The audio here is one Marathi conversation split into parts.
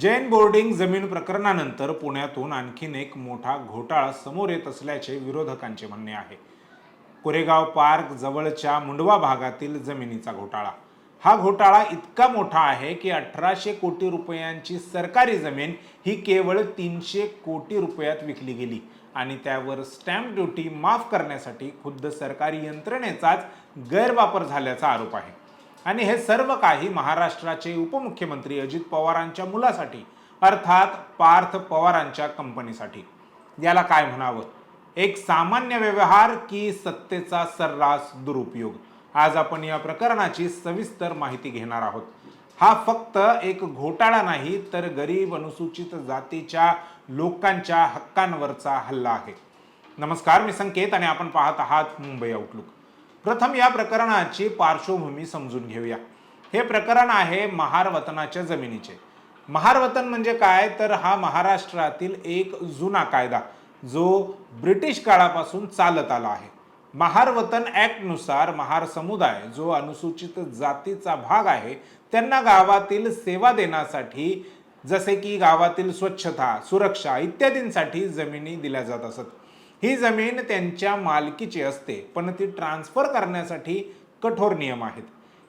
जैन बोर्डिंग जमीन प्रकरणानंतर पुण्यातून आणखीन एक मोठा घोटाळा समोर येत असल्याचे विरोधकांचे म्हणणे आहे. कोरेगाव पार्क जवळच्या मुंडवा भागातील जमिनीचा घोटाळा. हा घोटाळा इतका मोठा आहे की अठराशे कोटी रुपयांची सरकारी जमीन ही केवळ तीनशे कोटी रुपयात विकली गेली आणि त्यावर स्टॅम्प ड्युटी माफ करण्यासाठी खुद्द सरकारी यंत्रणेचाच गैरवापर झाल्याचा आरोप आहे. आणि हे सर्व काही महाराष्ट्राचे उपमुख्यमंत्री अजित पवारांच्या मुलासाठी अर्थात पार्थ पवारांच्या कंपनीसाठी. याला काय म्हणावं? एक सामान्य व्यवहार की सत्तेचा सर्रास दुरुपयोग? आज आपण या प्रकरणाची सविस्तर माहिती घेणार आहोत. हा फक्त एक घोटाळा नाही तर गरीब अनुसूचित जातीच्या लोकांच्या हक्कांवरचा हल्ला आहे. नमस्कार मी संकेत आणि आपण पाहत आहात मुंबई आउटलुक प्रथम या प्रकरणाची पार्श्वभूमी समजून घेऊया. हे प्रकरण आहे महार वतनाच्या जमिनीचे. महार वतन म्हणजे काय? तर हा महाराष्ट्रातील एक जुना कायदा जो ब्रिटिश काळापासून चालत आला आहे. महार वतन महार समुदाय जो अनुसूचित जातीचा भाग आहे त्यांना गावातील सेवा देण्यासाठी जसे की गावातील स्वच्छता सुरक्षा इत्यादींसाठी जमिनी दिल्या जात असत. ही जमीन त्यांच्या मालकीची असते पण ती ट्रान्सफर करण्यासाठी कठोर नियम आहेत.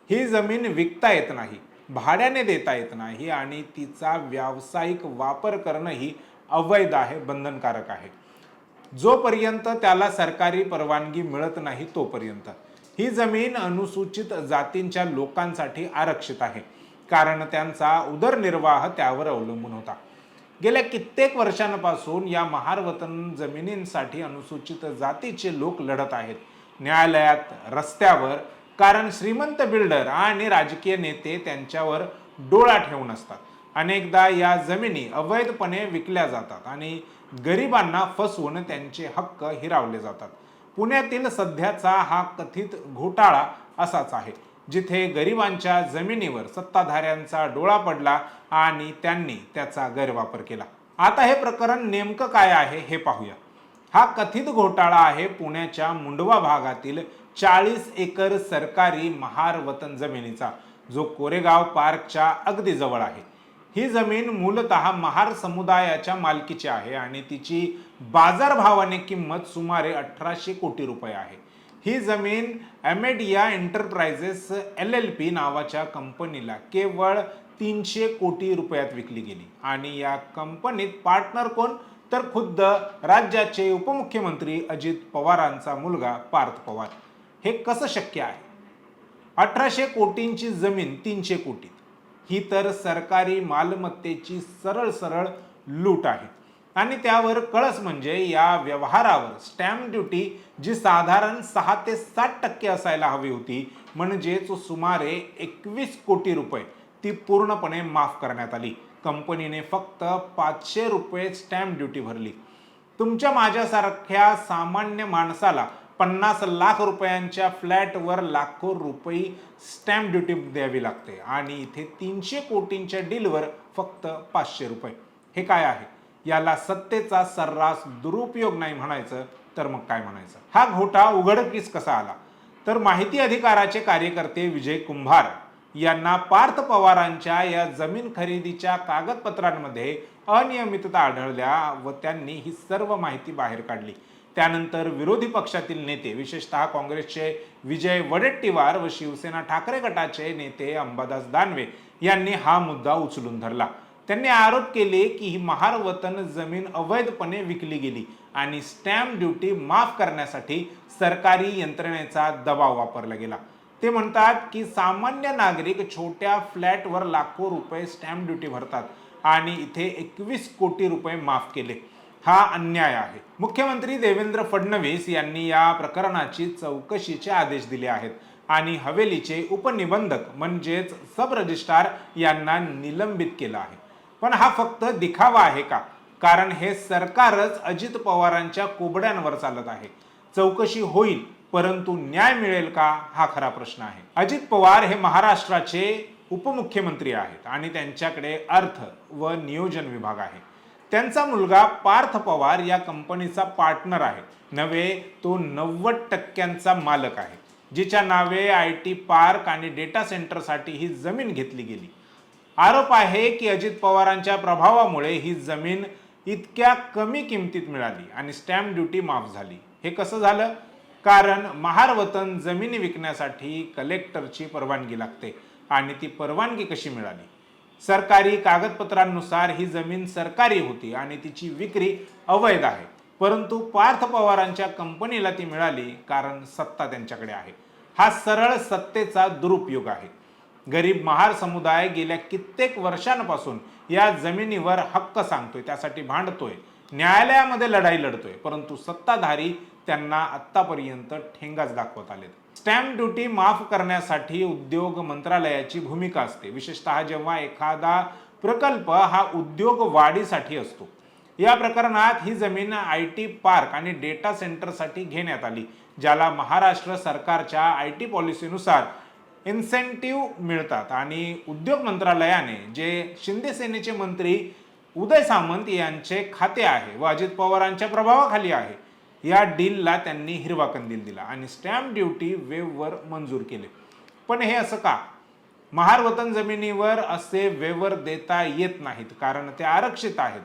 ही जमीन विकता येत नाही भाड्याने देता येत नाही आणि तिचा व्यावसायिक वापर करणंही अवैध आहे बंधनकारक आहे. जोपर्यंत त्याला सरकारी परवानगी मिळत नाही तोपर्यंत. ही जमीन अनुसूचित जातींच्या लोकांसाठी आरक्षित आहे कारण त्यांचा उदरनिर्वाह त्यावर अवलंबून होता. गेल्या कित्येक वर्षांपासून या महारवतन जमिनींसाठी अनुसूचित जातीचे लोक लढत आहेत. न्यायालयात रस्त्यावर कारण श्रीमंत बिल्डर आणि राजकीय नेते त्यांच्यावर डोळा ठेवून असतात. अनेकदा या जमिनी अवैधपणे विकल्या जातात आणि गरिबांना फसवून त्यांचे हक्क हिरावले जातात. पुण्यातील सध्याचा हा कथित घोटाळा असाच आहे. जिथे गरिबांच्या जमिनीवर सत्ताधाऱ्यांचा डोळा पडला आणि त्यांनी त्याचा गैरवापर केला. आता हे प्रकरण नेमकं काय आहे हे पाहूया. हा कथित घोटाळा आहे पुण्याच्या मुंडवा भागातील चाळीस एकर सरकारी महार वतन जमिनीचा जो कोरेगाव पार्कच्या अगदी जवळ आहे. ही जमीन मूलतः महार समुदायाच्या मालकीची आहे आणि तिची बाजारभावाने किंमत सुमारे अठराशे कोटी रुपये आहे. ही जमीन Amedia enterprises L L P नावाच्या कंपनीला केवळ तीनशे कोटी रुपयात विकली गेली. आणि या कंपनीत पार्टनर कोण? तर खुद्द राज्याचे उपमुख्यमंत्री अजित पवारांचा मुलगा पार्थ पवार. हे कसं शक्य आहे? अठराशे कोटींची जमीन तीनशे कोटीत. ही तर सरकारी मालमत्तेची सरळ सरळ लूट आहे. आणि त्यावर कळस म्हणजे या व्यवहारावर स्टॅम्प ड्युटी जी साधारण सहा ते सात टक्के असायला हवी होती म्हणजेच सुमारे एकवीस कोटी रुपये ती पूर्णपणे माफ करण्यात आली. कंपनीने फक्त पाचशे रुपये स्टॅम्प ड्युटी भरली. तुमच्या माझ्यासारख्या सामान्य माणसाला पन्नास लाख रुपयांच्या फ्लॅटवर लाखो रुपये स्टॅम्प ड्युटी द्यावी लागते. आणि इथे तीनशे कोटींच्या डीलवर फक्त पाचशे रुपये. हे काय आहे? याला सत्तेचा सर्रास दुरुपयोग नाही म्हणायचं तर मग काय म्हणायचं? हा घोटा उघडकीस कसा आला? तर माहिती अधिकाराचे कार्यकर्ते विजय कुंभार यांना पार्थ पवारांच्या या जमीन खरेदीच्या कागदपत्रांमध्ये अनियमितता आढळल्या व त्यांनी ही सर्व माहिती बाहेर काढली. त्यानंतर विरोधी पक्षातील नेते विशेषतः काँग्रेसचे विजय वडेट्टीवार व शिवसेना ठाकरे गटाचे नेते अंबादास दानवे यांनी हा मुद्दा उचलून धरला. त्यांनी आरोप केले की ही महार वतन जमीन अवैधपणे विकली गेली आणि स्टॅम्प ड्युटी माफ करण्यासाठी सरकारी यंत्रणेचा दबाव वापरला गेला. ते म्हणतात की सामान्य नागरिक छोट्या फ्लॅटवर लाखो रुपये स्टॅम्प ड्युटी भरतात आणि इथे एकवीस कोटी रुपये माफ केले. हा अन्याय आहे. मुख्यमंत्री देवेंद्र फडणवीस यांनी या प्रकरणाची चौकशीचे आदेश दिले आहेत आणि हवेलीचे उपनिबंधक म्हणजेच सब रजिस्ट्रार यांना निलंबित केलं आहे. पण हा फक्त दिखावा आहे का? कारण हे सरकारच अजित पवारांच्या कोबड्यांवर चालत आहे. चौकशी होईल परंतु न्याय मिळेल का? हा खरा प्रश्न आहे. अजित पवार हे महाराष्ट्राचे उपमुख्यमंत्री आहेत आणि त्यांच्याकडे अर्थ व नियोजन विभाग आहे. त्यांचा मुलगा पार्थ पवार या कंपनीचा पार्टनर आहे. नव्हे तो नव्वद टक्क्यांचा मालक आहे जिच्या नावे आय टी पार्क आणि डेटा सेंटरसाठी ही जमीन घेतली गेली. आरोप आहे की अजित पवारांच्या प्रभावामुळे ही जमीन इतक्या कमी किमतीत मिळाली आणि स्टॅम्प ड्युटी माफ झाली. हे कसं झालं? कारण महार वतन जमिनी विकण्यासाठी कलेक्टरची परवानगी लागते आणि ती परवानगी कशी मिळाली? सरकारी कागदपत्रांनुसार ही जमीन सरकारी होती आणि तिची विक्री अवैध आहे. परंतु पार्थ पवारांच्या कंपनीला ती मिळाली कारण सत्ता त्यांच्याकडे आहे. हा सरळ सत्तेचा दुरुपयोग आहे. गरीब महार समुदाय गेल्या कित्येक वर्षांपासून या जमिनीवर हक्क सांगतोय त्यासाठी भांडतोय न्यायालयामध्ये लढाई लढतोय परंतु सत्ताधारी त्यांना आत्तापर्यंत ठेंगाच दाखवत आलेत. स्टॅम्प ड्युटी माफ करण्यासाठी उद्योग मंत्रालयाची भूमिका असते. विशेषतः जेव्हा एखादा प्रकल्प हा उद्योग वाढीसाठी असतो या प्रकरणात ही जमीन आय टी पार्क आणि डेटा सेंटरसाठी घेण्यात आली ज्याला महाराष्ट्र सरकारच्या आय टी पॉलिसीनुसार इन्सेंटिव्ह मिळतात. आणि उद्योग मंत्रालयाने जे शिंदे सेनेचे मंत्री उदय सामंत यांचे खाते आहे व अजित पवारांच्या प्रभावाखाली आहे या डीलला त्यांनी हिरवा कंदील दिला आणि स्टॅम्प ड्युटी वेववर मंजूर केले. पण हे असं का? महार वतन जमिनीवर असे वेवर देता येत नाहीत कारण ते आरक्षित आहेत.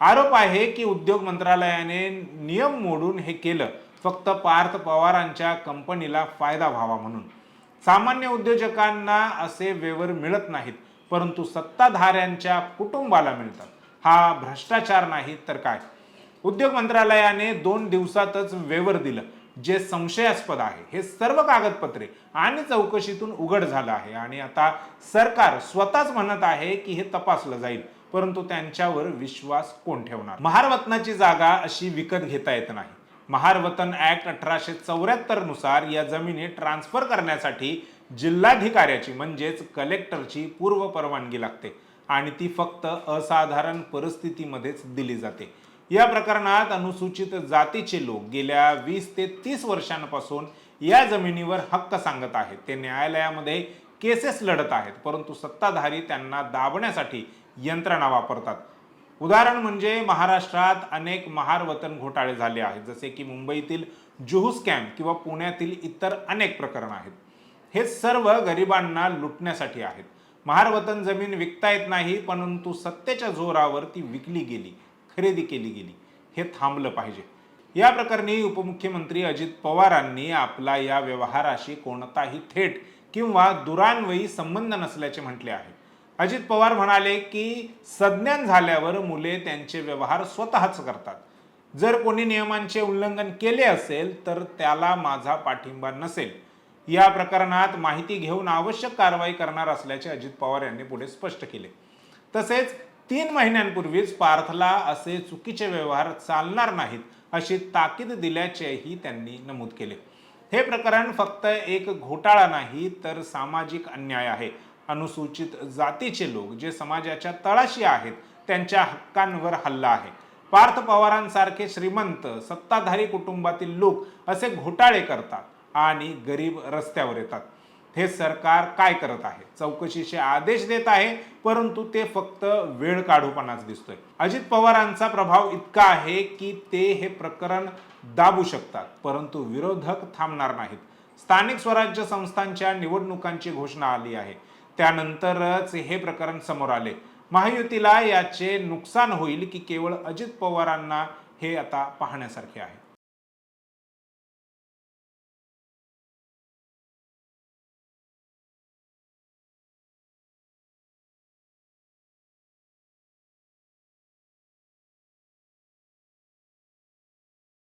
आरोप आहे की उद्योग मंत्रालयाने नियम मोडून हे केलं फक्त पार्थ पवारांच्या कंपनीला फायदा व्हावा म्हणून. सामान्य उद्योजकांना असे वेवर मिळत नाहीत परंतु सत्ताधाऱ्यांच्या कुटुंबाला मिळतात. हा भ्रष्टाचार नाही तर काय? उद्योग मंत्रालयाने दोन दिवसातच वेवर दिलं जे संशयास्पद आहे. हे सर्व कागदपत्रे आणि चौकशीतून उघड झालं आहे आणि आता सरकार स्वतःच म्हणत आहे की हे तपासलं जाईल परंतु त्यांच्यावर विश्वास कोण ठेवणार? महारत्नाची जागा अशी विकत घेता येत नाही. महारवतन ॲक्ट अठराशे चौऱ्याहत्तरनुसार या जमिनी ट्रान्सफर करण्यासाठी जिल्हाधिकाऱ्याची म्हणजेच कलेक्टरची पूर्व परवानगी लागते आणि ती फक्त असाधारण परिस्थितीमध्येच दिली जाते. या प्रकरणात अनुसूचित जातीचे लोक गेल्या वीस ते तीस वर्षांपासून या जमिनीवर हक्क सांगत आहेत. ते न्यायालयामध्ये केसेस लढत आहेत परंतु सत्ताधारी त्यांना दाबण्यासाठी यंत्रणा वापरतात. उदाहरण म्हणजे महाराष्ट्रात अनेक महार वतन घोटाळे झाले आहेत. जसे की मुंबईतील जुहू स्कॅम किंवा पुण्यातील इतर अनेक प्रकरण आहेत. हे सर्व गरिबांना लुटण्यासाठी आहेत. महारवतन जमीन विकता येत नाही परंतु सत्तेच्या जोरावर ती विकली गेली खरेदी केली गेली. हे थांबलं पाहिजे. या प्रकरणी उपमुख्यमंत्री अजित पवारांनी आपला या व्यवहाराशी कोणताही थेट किंवा दुरान्वयी संबंध नसल्याचे म्हटले आहे. अजित पवार म्हणाले की सज्ञान झाल्यावर मुले त्यांचे व्यवहार स्वतःच करतात. जर कोणी नियमांचे उल्लंघन केले असेल तर त्याला माझा पाठिंबा नसेल. या प्रकरणात माहिती घेऊन आवश्यक कारवाई करणार असल्याचे अजित पवार यांनी पुढे स्पष्ट केले. तसेच तीन महिन्यांपूर्वीच पार्थला असे चुकीचे व्यवहार चालणार नाहीत अशी ताकीद दिल्याचेही त्यांनी नमूद केले. हे प्रकरण फक्त एक घोटाळा नाही तर सामाजिक अन्याय आहे. अनुसूचित जातीचे लोक जे समाजाच्या तळाशी आहेत त्यांच्या हक्कांवर हल्ला आहे. पार्थ पवारांसारखे श्रीमंत सत्ताधारी कुटुंबातील लोक असे घोटाळे करतात आणि गरीब रस्त्यावर येतात. हे सरकार काय करत आहे? चौकशीचे आदेश देत आहे परंतु ते फक्त वेळ काढूपणाच दिसतोय. अजित पवारांचा प्रभाव इतका आहे की ते हे प्रकरण दाबू शकतात परंतु विरोधक थांबणार नाहीत. स्थानिक स्वराज्य संस्थांच्या निवडणुकांची घोषणा आली आहे. त्यानंतरच हे प्रकरण समोर आले. महायुतीला याचे नुकसान होईल की केवळ अजित पवारांना हे आता पाहण्यासारखे आहे?